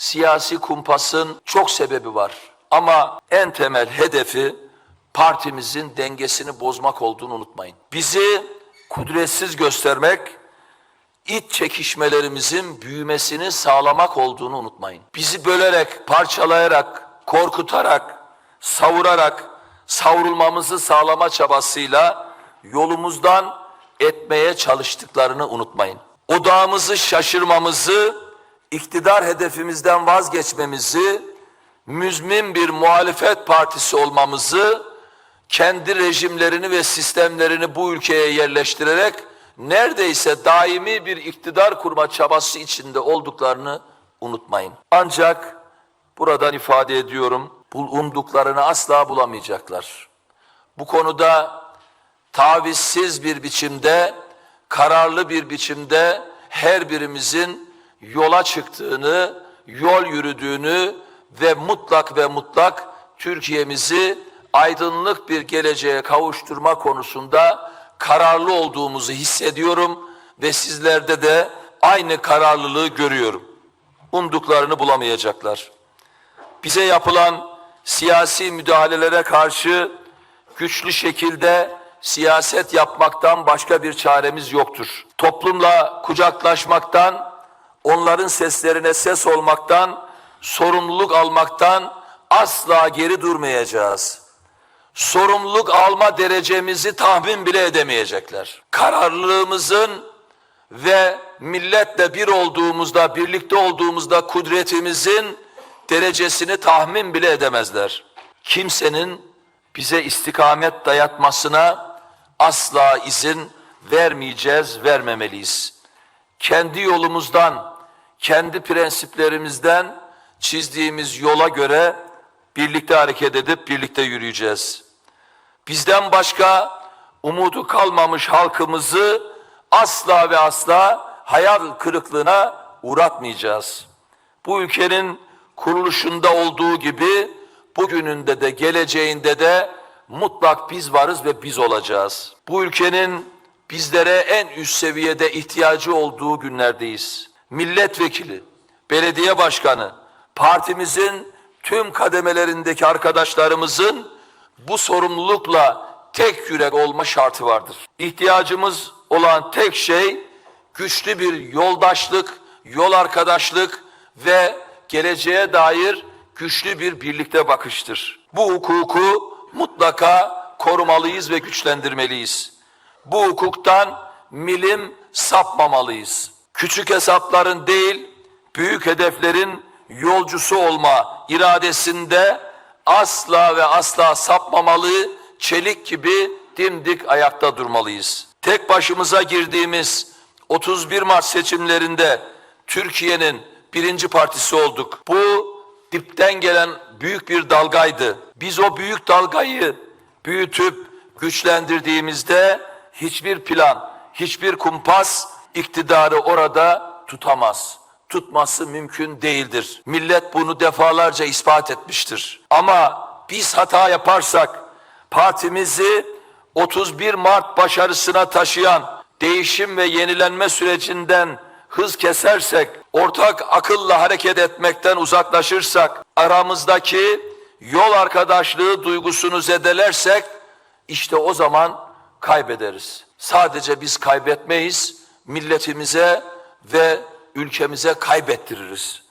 Siyasi kumpasın çok sebebi var. Ama en temel hedefi partimizin dengesini bozmak olduğunu unutmayın. Bizi kudretsiz göstermek, iç çekişmelerimizin büyümesini sağlamak olduğunu unutmayın. Bizi bölerek, parçalayarak, korkutarak, savurarak savrulmamızı sağlama çabasıyla yolumuzdan etmeye çalıştıklarını unutmayın. Odağımızı şaşırmamızı, iktidar hedefimizden vazgeçmemizi, müzmin bir muhalefet partisi olmamızı, kendi rejimlerini ve sistemlerini bu ülkeye yerleştirerek neredeyse daimi bir iktidar kurma çabası içinde olduklarını unutmayın. Ancak buradan ifade ediyorum, umduklarını asla bulamayacaklar. Bu konuda tavizsiz bir biçimde, kararlı bir biçimde her birimizin yola çıktığını, yol yürüdüğünü ve mutlak ve mutlak Türkiye'mizi aydınlık bir geleceğe kavuşturma konusunda kararlı olduğumuzu hissediyorum ve sizlerde de aynı kararlılığı görüyorum. Umduklarını bulamayacaklar. Bize yapılan siyasi müdahalelere karşı güçlü şekilde siyaset yapmaktan başka bir çaremiz yoktur. Toplumla kucaklaşmaktan, onların seslerine ses olmaktan, sorumluluk almaktan asla geri durmayacağız. Sorumluluk alma derecemizi tahmin bile edemeyecekler. Kararlılığımızın ve milletle bir olduğumuzda, birlikte olduğumuzda kudretimizin derecesini tahmin bile edemezler. Kimsenin bize istikamet dayatmasına asla izin vermeyeceğiz, vermemeliyiz. Kendi yolumuzdan, kendi prensiplerimizden çizdiğimiz yola göre birlikte hareket edip birlikte yürüyeceğiz. Bizden başka umudu kalmamış halkımızı asla ve asla hayal kırıklığına uğratmayacağız. Bu ülkenin kuruluşunda olduğu gibi bugününde de geleceğinde de mutlak biz varız ve biz olacağız. Bu ülkenin bizlere en üst seviyede ihtiyacı olduğu günlerdeyiz. Milletvekili, belediye başkanı, partimizin tüm kademelerindeki arkadaşlarımızın bu sorumlulukla tek yürek olma şartı vardır. İhtiyacımız olan tek şey güçlü bir yoldaşlık, yol arkadaşlık ve geleceğe dair güçlü bir birlikte bakıştır. Bu hukuku mutlaka korumalıyız ve güçlendirmeliyiz. Bu hukuktan milim sapmamalıyız. Küçük hesapların değil, büyük hedeflerin yolcusu olma iradesinde asla ve asla sapmamalı, çelik gibi dimdik ayakta durmalıyız. Tek başımıza girdiğimiz 31 Mart seçimlerinde Türkiye'nin birinci partisi olduk. Bu dipten gelen büyük bir dalgaydı. Biz o büyük dalgayı büyütüp güçlendirdiğimizde hiçbir plan, hiçbir kumpas iktidarı orada tutamaz. Tutması mümkün değildir. Millet bunu defalarca ispat etmiştir. Ama biz hata yaparsak partimizi 31 Mart başarısına taşıyan değişim ve yenilenme sürecinden hız kesersek, ortak akılla hareket etmekten uzaklaşırsak, aramızdaki yol arkadaşlığı duygusunu zedelersek, işte o zaman kaybederiz. Sadece biz kaybetmeyiz, milletimize ve ülkemize kaybettiririz.